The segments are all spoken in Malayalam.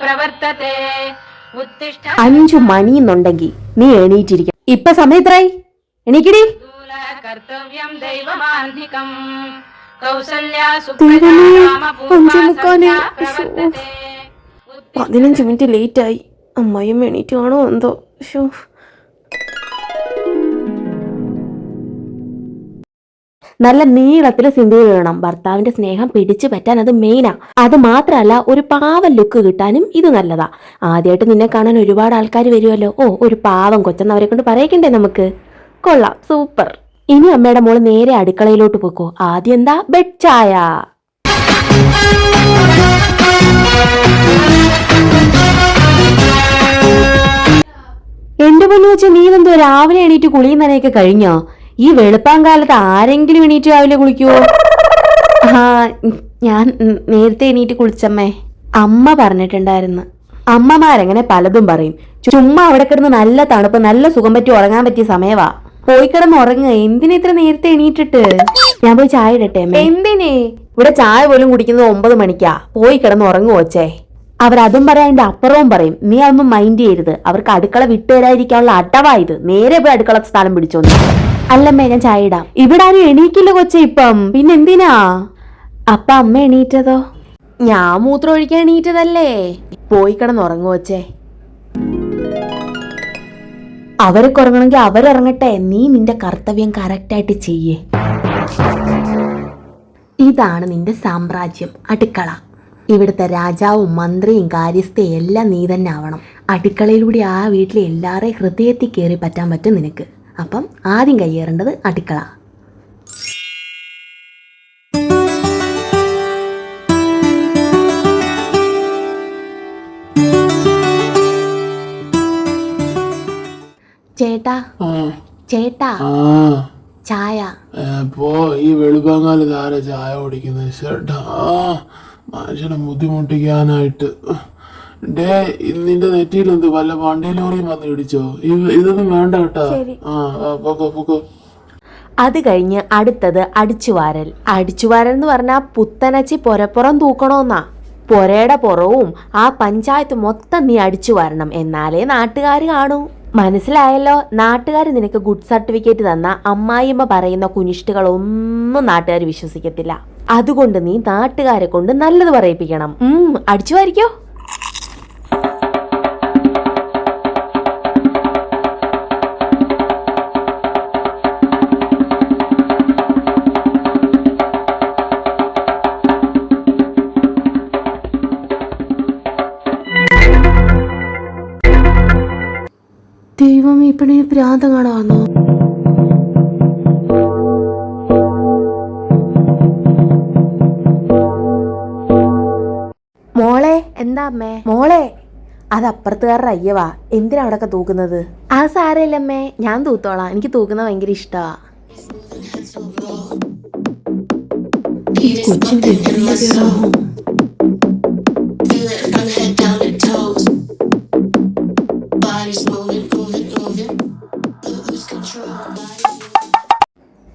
പ്രവർത്തത്തെ. അഞ്ചു മണിന്നുണ്ടെങ്കിൽ നീ എണീറ്റിരിക്കാം. ഇപ്പൊ സമയത്രായി എണീക്കിടി. പതിനഞ്ച് മിനിറ്റ് ലേറ്റായി. അമ്മയും എണീറ്റ് കാണോ എന്തോ? ഷോ നല്ല നീളത്തിൽ സിന്ദൂർ വേണം ഭർത്താവിന്റെ സ്നേഹം പിടിച്ചു പറ്റാൻ അത് മെയിനാ അത് മാത്രമല്ല ഒരു പാവ ലുക്ക് കിട്ടാനും ഇത് നല്ലതാ. ആദ്യമായിട്ട് നിന്നെ കാണാൻ ഒരുപാട് ആൾക്കാർ വരുമല്ലോ ഓ ഒരു പാവം കൊച്ചെന്ന് അവരെ കൊണ്ട് പറയിക്കണ്ടേ നമുക്ക്? കൊള്ളാം. സൂപ്പർ. ഇനി അമ്മയുടെ മോൾ നേരെ അടുക്കളയിലോട്ട് പോക്കോ. ആദ്യം എന്താ? ബെഡ് ചായ. എന്റെ പൊന്നു വെച്ചാൽ നീ എന്തോ രാവിലെ എണീറ്റ് കുളിയും നനയൊക്കെ കഴിഞ്ഞോ? ഈ വെളുപ്പാങ്കാലത്ത് ആരെങ്കിലും എണീറ്റ് രാവിലെ കുളിക്കുവോ? ആ ഞാൻ നേരത്തെ എണീറ്റ് കുളിച്ചമ്മേ. അമ്മ പറഞ്ഞിട്ടുണ്ടായിരുന്നു. അമ്മമാരങ്ങനെ പലതും പറയും. ചുമ്മാ അവിടെ കിടന്ന് നല്ല തണുപ്പ് നല്ല സുഖം പറ്റി ഉറങ്ങാൻ പറ്റിയ സമയവാ. പോയി കിടന്ന് ഉറങ്ങുക. എന്തിനാ ഇത്ര നേരത്തെ എണീറ്റിട്ട്? ഞാൻ പോയി ചായ ഇടട്ടെ? എന്തിനേ? ഇവിടെ ചായ പോലും കുടിക്കുന്നത് ഒമ്പത് മണിക്കാ. പോയി കിടന്ന് ഉറങ്ങുവോച്ചേ അവരതും പറയാം അതിന്റെ അപ്പുറവും പറയും. നീ അതൊന്നും മൈൻഡ് ചെയ്യരുത്. അവർക്ക് അടുക്കള വിട്ടുതരാതിരിക്കാനുള്ള അടവാ ഇത്. നേരെ പോയി അടുക്കള സ്ഥലം പിടിച്ചോന്ന്. അല്ലമ്മേ ഞാൻ ചായ ഇടാം. ഇവിടെ ആരും എണീക്കില്ല കൊച്ചെ ഇപ്പം. പിന്നെ എന്തിനാ? അപ്പ അമ്മ എണീറ്റതോ? ഞാൻ മൂത്രം ഒഴിക്കാൻ എണീറ്റതല്ലേ? പോയി കിടന്നുറങ്ങു ഉറങ്ങുവച്ചേ അവരൊക്കെ ഉറങ്ങണമെങ്കിൽ അവരിറങ്ങട്ടെ. നീ നിന്റെ കർത്തവ്യം കറക്റ്റായിട്ട് ചെയ്യേ. ഇതാണ് നിന്റെ സാമ്രാജ്യം അടുക്കള. ഇവിടുത്തെ രാജാവും മന്ത്രിയും കാര്യസ്ഥയും എല്ലാം നീ തന്നെ ആവണം. അടുക്കളയിലൂടെ ആ വീട്ടിലെ എല്ലാവരെയും ഹൃദയത്തിൽ കയറി പറ്റാൻ പറ്റും നിനക്ക്. അപ്പം ആദ്യം കയ്യേറേണ്ടത് അടുക്കള. ചേട്ടാ ചേട്ടാ ചായ. ഇപ്പോ ഈ വെളുപ്പാങ്കാലത്ത് ആരാ ചായ കുടിക്കുന്നത്? ചേട്ടാ മനുഷ്യനെ ബുദ്ധിമുട്ടിക്കാനായിട്ട്. ഡേ നിന്റെ നെറ്റിയിൽ എന്ത് വല്ല വണ്ടി ലോറിയും വന്ന് ഇടിച്ചോ? ഇത് ഇതൊന്നും വേണ്ട കേട്ടാ. ആ പൊക്കോ പൊക്കോ. അത് കഴിഞ്ഞ് അടുത്തത് അടിച്ചുവാരൽ. അടിച്ചുവാരൽ എന്ന് പറഞ്ഞാൽ പുത്തനച്ചി പൊരപ്പുറം തൂക്കണമെന്നാ പൊരയുടെ പുറവും ആ പഞ്ചായത്ത് മൊത്തം നീ അടിച്ചു വരണം എന്നാലേ നാട്ടുകാർ കാണൂ. മനസ്സിലായല്ലോ? നാട്ടുകാർ നിനക്ക് ഗുഡ് സർട്ടിഫിക്കറ്റ് തന്ന അമ്മായിമ്മ പറയുന്ന കുനിഷ്ടുകളൊന്നും നാട്ടുകാർ വിശ്വസിക്കത്തില്ല. അതുകൊണ്ട് നീ നാട്ടുകാരെ കൊണ്ട് നല്ലത് പറയിപ്പിക്കണം. ഉം അടിച്ചു വാരിക്കോ ദൈവം ഈ പെണ്ണിന് പ്രാന്തം കാണാന്നോ മോളെ എന്താ അമ്മേ? മോളെ അത് അപ്പുറത്തുകാരുടെ അയ്യവാ എന്തിനാ അവിടൊക്കെ തൂക്കുന്നത്? ആ സാരമില്ലമ്മേ ഞാൻ തൂത്തോളാം. എനിക്ക് തൂക്കുന്ന ഭയങ്കര ഇഷ്ടമാ Feel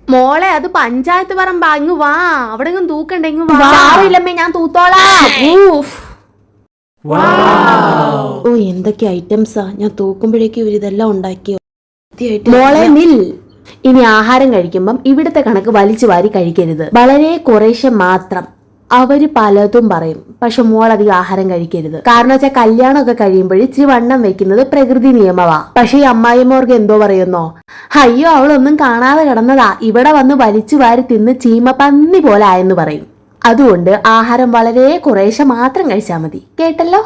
മോളെ അത് പഞ്ചായത്ത് പറമ്പാ. ഇങ്ങ് വാ. അവിടെ ഇങ്ങ് തൂക്കണ്ട ഇങ്ങ് വാറില്ലമ്മേ ഞാൻ തൂത്തോളാം. ഓ എന്തൊക്കെ ഐറ്റംസാ. ഞാൻ തൂക്കുമ്പോഴേക്കും ഇവർ ഇതെല്ലാം ഉണ്ടാക്കിയോ? മോളെ നിൽ. ഇനി ആഹാരം കഴിക്കുമ്പം ഇവിടുത്തെ കണക്ക് വലിച്ചു വാരി കഴിക്കരുത്. വളരെ കുറേശ്ശെ മാത്രം. അവർ പലതും പറയും. പക്ഷെ മോൾ അധികം ആഹാരം കഴിക്കരുത്. കാരണം വെച്ചാൽ കല്യാണമൊക്കെ കഴിയുമ്പോൾ ഇച്ചിരി വണ്ണം വെക്കുന്നത് പ്രകൃതി നിയമമാ പക്ഷെ ഈ അമ്മായിമ്മോർക്ക് എന്തോ പറയുന്നോ? അയ്യോ അവളൊന്നും കാണാതെ കിടന്നതാ. ഇവിടെ വന്ന് വലിച്ചു വാരി തിന്ന് ചീമ പന്നി പോലെ ആയെന്ന് പറയും. അതുകൊണ്ട് ആഹാരം വളരെ കുറേശ്ശെ മാത്രം കഴിച്ചാൽ മതി. കേട്ടല്ലോ?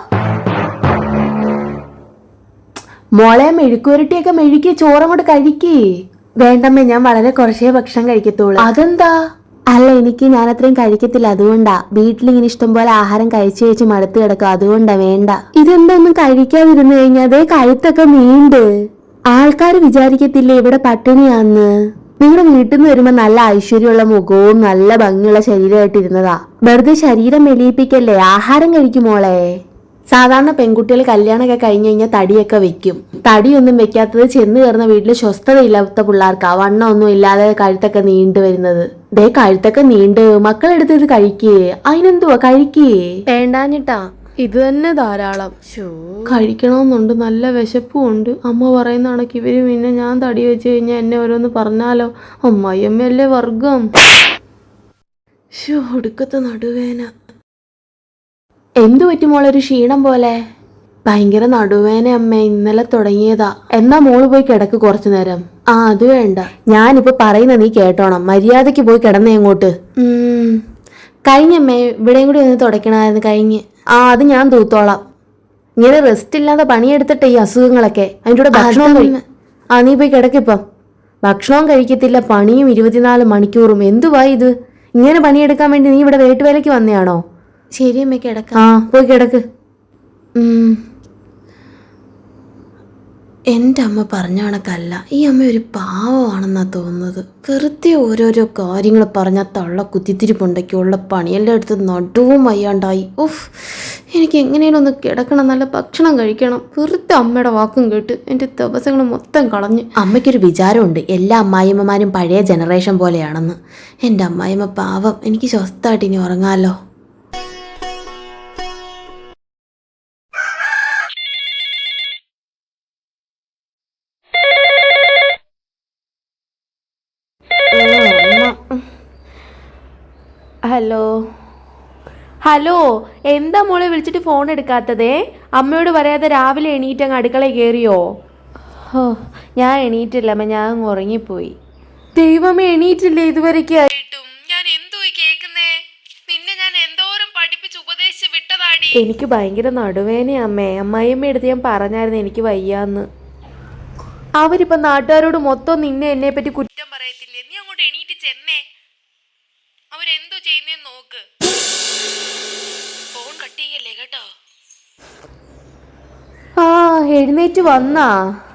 മോളെ മെഴുക്കുരട്ടിയൊക്കെ മെഴുക്കി ചോറങ്ങോട്ട് കഴിക്കേ. വേണ്ടമ്മേ ഞാൻ വളരെ കുറച്ചേ ഭക്ഷണം കഴിക്കത്തുള്ളൂ. അതെന്താ? അല്ല എനിക്ക് ഞാൻ അത്രയും കഴിക്കത്തില്ല. അതുകൊണ്ടാ. വീട്ടിൽ ഇങ്ങനെ ഇഷ്ടംപോലെ ആഹാരം കഴിച്ചു കഴിച്ച് മടുത്ത് കിടക്കും. അതുകൊണ്ടാ വേണ്ട. ഇതെന്തൊന്നും കഴിക്കാതിരുന്നു കഴിഞ്ഞാൽ അതേ കഴുത്തൊക്കെ നീണ്ട്. ആൾക്കാർ വിചാരിക്കത്തില്ലേ ഇവിടെ പട്ടിണിയാന്ന്? നിങ്ങളുടെ വീട്ടിൽ നിന്ന് വരുമ്പോ നല്ല ഐശ്വര്യമുള്ള മുഖവും നല്ല ഭംഗിയുള്ള ശരീരമായിട്ടിരുന്നതാ വെറുതെ ശരീരം മെലിയിപ്പിക്കല്ലേ? ആഹാരം കഴിക്കുമോളെ സാധാരണ പെൺകുട്ടികൾ കല്യാണമൊക്കെ കഴിഞ്ഞു കഴിഞ്ഞാൽ തടിയൊക്കെ വെക്കും. തടിയൊന്നും വെക്കാത്തത് ചെന്ന് കയറുന്ന വീട്ടിൽ സ്വസ്ഥതയില്ലാത്ത പിള്ളേർക്കാ. വണ്ണമൊന്നും ഇല്ലാതെ കഴുത്തൊക്കെ നീണ്ടു വരുന്നത്. ദേ കഴുത്തൊക്കെ നീണ്ട്. മക്കളെടുത്ത് ഇത് കഴിക്കേ. അതിനെന്തുവാ കഴിക്കേ? വേണ്ടാഞ്ഞിട്ടാ ഇത് തന്നെ ധാരാളം. കഴിക്കണമെന്നുണ്ട്. നല്ല വിശപ്പും ഉണ്ട് അമ്മ പറയുന്ന കണക്ക് ഇവർ പിന്നെ ഞാൻ തടി വെച്ച് കഴിഞ്ഞാൽ എന്നെ ഓരോന്ന് പറഞ്ഞാലോ? അമ്മായിയമ്മയല്ലേ വർഗം. ഷോ ഒടുക്കത്തെ നടുവേന. എന്തു പറ്റുമോളൊരു ക്ഷീണം പോലെ. ഭയങ്കര നടുവേന അമ്മ ഇന്നലെ തുടങ്ങിയതാ. എന്നാ മോൾ പോയി കിടക്ക് കുറച്ചു നേരം? ആ അത് വേണ്ട. ഞാനിപ്പോ പറയുന്ന നീ കേട്ടോണം. മര്യാദയ്ക്ക് പോയി കിടന്നേ അങ്ങോട്ട്. കഴിഞ്ഞമ്മേ ഇവിടെയും കൂടി ഒന്ന് തുടയ്ക്കണമായിരുന്നു കഴിഞ്ഞ്. ആ അത് ഞാൻ തൂത്തോളാം. ഇങ്ങനെ റെസ്റ്റ് ഇല്ലാതെ പണിയെടുത്തിട്ട് ഈ അസുഖങ്ങളൊക്കെ അതിന്റെ കൂടെ ഭക്ഷണം ആ നീ പോയി കിടക്കിപ്പം ഭക്ഷണവും കഴിക്കത്തില്ല പണിയും ഇരുപത്തിനാല് മണിക്കൂറും. എന്തുവാ ഇത്? ഇങ്ങനെ പണിയെടുക്കാൻ വേണ്ടി നീ ഇവിടെ വേട്ടുവേലയ്ക്ക് വന്നെയാണോ? ശരി അമ്മ കിടക്കാം. ആ പോയി കിടക്ക്. എന്റെ അമ്മ പറഞ്ഞ കണക്കല്ല. ഈ അമ്മ ഒരു പാവമാണെന്നാണ് തോന്നുന്നത്. വെറുതെ ഓരോരോ കാര്യങ്ങൾ പറഞ്ഞാൽ തള്ള കുത്തിത്തിരിപ്പുണ്ടൊക്കെയുള്ള പണിയെല്ലാം എടുത്ത് നടുവും വയ്യാണ്ടായി. ഓഫ് എനിക്ക് എങ്ങനെയും ഒന്ന് കിടക്കണം നല്ല ഭക്ഷണം കഴിക്കണം. വെറുതെ അമ്മയുടെ വാക്കും കേട്ട് എന്റെ ദിവസങ്ങൾ മൊത്തം കളഞ്ഞ്. അമ്മയ്ക്കൊരു വിചാരമുണ്ട്. എല്ലാ അമ്മായിമ്മമാരും പഴയ ജനറേഷൻ പോലെയാണെന്ന്. എന്റെ അമ്മായിമ്മ പാവം. എനിക്ക് സ്വസ്ഥമായിട്ട് ഇനി ഉറങ്ങാമല്ലോ ഹലോ. ഹലോ എന്താ മോളെ വിളിച്ചിട്ട് ഫോൺ എടുക്കാത്തതേ? അമ്മയോട് പറയാതെ രാവിലെ എണീറ്റ് അങ്ങ് അടുക്കളയിൽ കയറിയോ ഓ ഞാൻ എണീറ്റില്ല അമ്മ ഞാൻ അങ്ങ് ഉറങ്ങിപ്പോയി. ദൈവമേ എണീറ്റില്ലേ ഇതുവരെയ്ക്ക് ആയിട്ടും ഞാൻ എന്തോ കേക്കുന്നേ? നിന്നെ ഞാൻ എന്തോരം പഠിപ്പിച്ച് ഉപദേശിച്ച് വിട്ടതാടി. എനിക്ക് ഭയങ്കര നടുവേന അമ്മേ. അമ്മായിയമ്മ എടുത്ത് ഞാൻ പറഞ്ഞായിരുന്നു എനിക്ക് വയ്യാന്ന്. അവരിപ്പോ നാട്ടുകാരോട് മൊത്തം നിന്നെ എന്നെ പറ്റി കുറ്റം പറയത്തില്ലേ? നീ അങ്ങോട്ട് എണീറ്റ് ചെന്നേ. അവരെന്തോ ചെയ്യുന്നേ നോക്ക്. ഫോൺ കട്ട് ചെയ്യല്ലേ കേട്ടോ? ആ എഴുന്നേറ്റ് വന്നാ.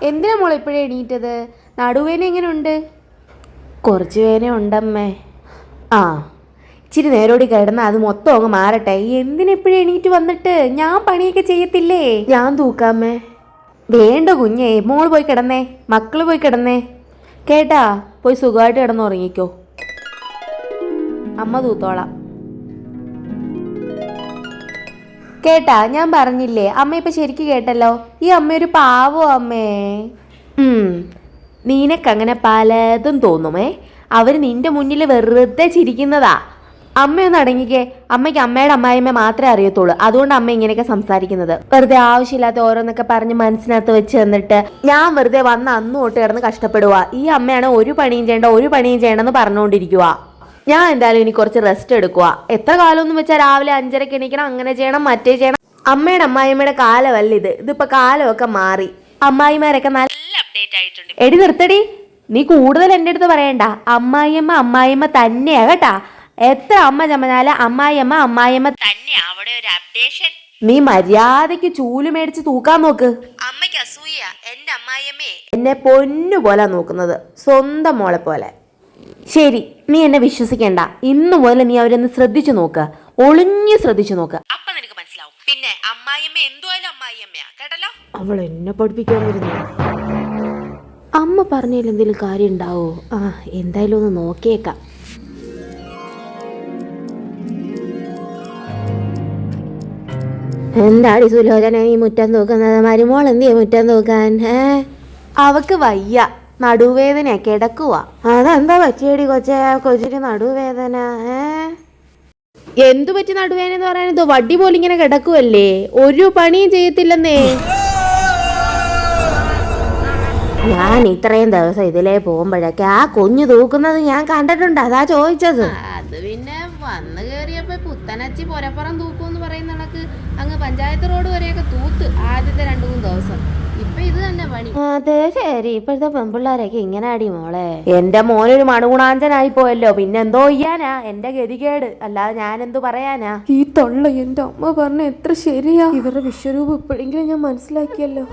എന്തിനാ മോളെ ഇപ്പോഴേ എണീറ്റത്? നടുവേന എങ്ങനെയുണ്ട് കുറച്ച് വേന ഉണ്ടമ്മേ. ആ ഇച്ചിരി നേരോടി കിടന്ന അത് മൊത്തം അങ്ങ് മാറട്ടെ. എന്തിനെപ്പോഴും എണീറ്റ് വന്നിട്ട്? ഞാൻ പണിയൊക്കെ ചെയ്യത്തില്ലേ? ഞാൻ തൂക്കാമ്മേ. വേണ്ട കുഞ്ഞേ മോൾ പോയി കിടന്നേ. മക്കൾ പോയി കിടന്നേ. കേട്ടാ പോയി സുഖമായിട്ട് കിടന്ന് ഉറങ്ങിക്കോ അമ്മ തൂത്തോളാം. കേട്ടാ ഞാൻ പറഞ്ഞില്ലേ അമ്മ ഇപ്പൊ ശരിക്ക് കേട്ടല്ലോ? ഈ അമ്മ ഒരു പാവോ അമ്മേ? നിനക്കങ്ങനെ പലതും തോന്നുമേ. അവർ നിന്റെ മുന്നിൽ വെറുതെ ചിരിക്കുന്നതാ. അമ്മയൊന്ന് അടങ്ങിക്കേ. അമ്മയ്ക്ക് അമ്മയുടെ അമ്മായിമ്മ മാത്രമേ അറിയത്തുള്ളൂ. അതുകൊണ്ട് അമ്മ ഇങ്ങനെയൊക്കെ സംസാരിക്കുന്നത്. വെറുതെ ആവശ്യമില്ലാത്ത ഓരോന്നൊക്കെ പറഞ്ഞ് മനസ്സിനകത്ത് വെച്ച് തന്നിട്ട് ഞാൻ വെറുതെ വന്ന് അന്ന് തൊട്ട് കിടന്ന് കഷ്ടപ്പെടുക ഈ അമ്മയാണ് ഒരു പണിയും ചെയ്യേണ്ട ഒരു പണിയും ചെയ്യണമെന്ന് പറഞ്ഞുകൊണ്ടിരിക്കുക ഞാൻ എന്തായാലും ഇനി കുറച്ച് റെസ്റ്റ് എടുക്കുക എത്ര കാലം എന്ന് വെച്ചാൽ രാവിലെ അഞ്ചരക്ക് എണീക്കണം അങ്ങനെ ചെയ്യണം മറ്റേ ചെയ്യണം. അമ്മയുടെ അമ്മായിമ്മയുടെ കാലമല്ല ഇത്. ഇതിപ്പോ കാലമൊക്കെ മാറി. അമ്മായിമാരൊക്കെ നല്ല അപ്ഡേറ്റ് ആയിട്ടുണ്ട്. എടി നിർത്തടി. നീ കൂടുതൽ എന്റെ അടുത്ത് പറയണ്ട. അമ്മായിയമ്മ അമ്മായിയമ്മ തന്നെയാ കേട്ടാ. എത്ര അമ്മ ചമ്മനാല് അമ്മായിയമ്മ അമ്മായിയമ്മ തന്നെ അവിടെ ഒരു അപ്ഡേഷൻ നീ മര്യാദയ്ക്ക് ചൂൽ മേടിച്ച് തൂക്കാൻ നോക്ക്. അമ്മയ്ക്ക് അസൂയ. എന്റെ അമ്മായിയമ്മേ. എന്നെ പൊന്നു പോലെ നോക്കുന്നത്. സ്വന്തം മോളെ പോലെ. ശരി നീ എന്നെ വിശ്വസിക്കേണ്ട. ഇന്നു മുതൽ നീ അവരൊന്ന് ശ്രദ്ധിച്ചു നോക്ക്. ഒളിഞ്ഞു ശ്രദ്ധിച്ചു നോക്ക്. അപ്പൊ നിനക്ക് മനസ്സിലാവും. പിന്നെ അമ്മായിയമ്മ എന്തുവായാലും അമ്മായിയമ്മയാ. കേട്ടല്ലോ? അവൾ എന്നെ പഠിപ്പിക്കാൻ വരുന്നു. അമ്മ പറഞ്ഞതിൽ എന്തെങ്കിലും കാര്യം ഉണ്ടാവോ? ആ എന്തായാലും ഒന്ന് നോക്കിയേക്കാം. എന്താടി സുലോചന ഈ മുറ്റം തൂക്കുന്നത്? മരുമോൾ എന്തിയാ മുറ്റം നോക്കാൻ ഏ? അവക്ക് വയ്യ. നടുവേദന കിടക്കുക അതെന്താ പറ്റിയടി കൊച്ചേ? കൊച്ചിന് നടുവേദന ഏ? എന്തു പറ്റി നടുവേദന എന്ന് പറയുന്നത് വടി പോലെ ഇങ്ങനെ കിടക്കുവല്ലേ? ഒരു പണിയും ചെയ്യത്തില്ലെന്നേ. ഞാൻ ഇത്രയും ദിവസം ഇതിലേ പോകുമ്പോഴൊക്കെ ആ കുഞ്ഞു തൂക്കുന്നത് ഞാൻ കണ്ടിട്ടുണ്ട്. അതാ ചോദിച്ചത്. അത് പിന്നെ വന്ന് കയറിയപ്പോ പുത്തനച്ചി പുരപ്പുറം തൂക്കുമെന്ന് പറയുന്ന കണക്ക് അങ്ങ് പഞ്ചായത്ത് റോഡ് വരെയൊക്കെ തൂത്ത് ആദ്യത്തെ രണ്ടു മൂന്ന് ദിവസം. ഇപ്പൊ ഇത് തന്നെ പണി. അതെ ശരി. ഇപ്പോഴത്തെ പെൺപിള്ളാരൊക്കെ ഇങ്ങനെ അടി മോളെ. എന്റെ മോനൊരു മണുഗുണാഞ്ചനായി പോയല്ലോ പിന്നെന്തോ ചെയ്യാനാ? എന്റെ ഗതികേട്. അല്ലാതെ ഞാൻ എന്തു പറയാനാ? ഈ തൊള്ള എന്റെ അമ്മ പറഞ്ഞ എത്ര ശരിയാ? ഇവരുടെ വിശ്വരൂപം ഇപ്പോഴെങ്കിലും ഞാൻ മനസ്സിലാക്കിയല്ലോ.